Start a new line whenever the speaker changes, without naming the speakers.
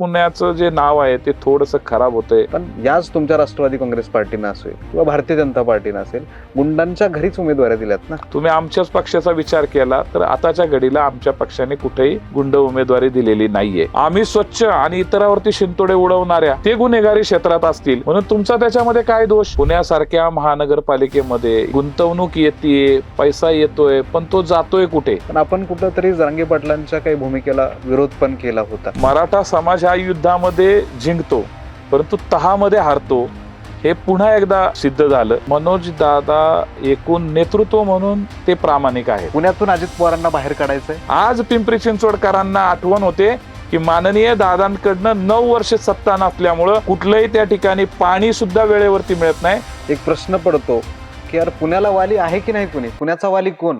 पुण्याचं जे नाव आहे ते थोडंसं खराब होतंय.
पण याच तुमच्या राष्ट्रवादी काँग्रेस पार्टीनं असेल किंवा भारतीय जनता पार्टीनं असेल गुंडांच्या घरीच उमेदवारी दिल्यात ना?
तुम्ही आमच्याच पक्षाचा विचार केला तर आताच्या घडीला आमच्या पक्षाने कुठेही गुंड उमेदवारी दिलेली नाहीये. आम्ही स्वच्छ आणि इतरावरती शिंतोडे उडवणाऱ्या ते गुन्हेगारी क्षेत्रात असतील. म्हणून तुमचा त्याच्यामध्ये काय दोष? पुण्यासारख्या महानगरपालिकेमध्ये गुंतवणूक येते पैसा येतोय पण तो जातोय कुठे?
पण आपण कुठंतरी जरांगे पाटलांच्या काही भूमिकेला विरोध पण केला होता.
मराठा समाज ह्या युद्धामध्ये जिंकतो परंतु तहामध्ये हारतो हे पुन्हा एकदा सिद्ध झालं. मनोज दादा एकूण नेतृत्व म्हणून ते प्रामाणिक आहेत.
पुण्यातून अजित पवारांना बाहेर काढायचंय.
आज पिंपरी चिंचवडकरांना आठवण होते की माननीय दादांकडनं नऊ वर्ष सत्ता नसल्यामुळं कुठलंही त्या ठिकाणी पाणी सुद्धा वेळेवरती मिळत नाही.
एक प्रश्न पडतो की यार पुण्याला वाली आहे की नाही कुणी पुण्याचा वाली कोण?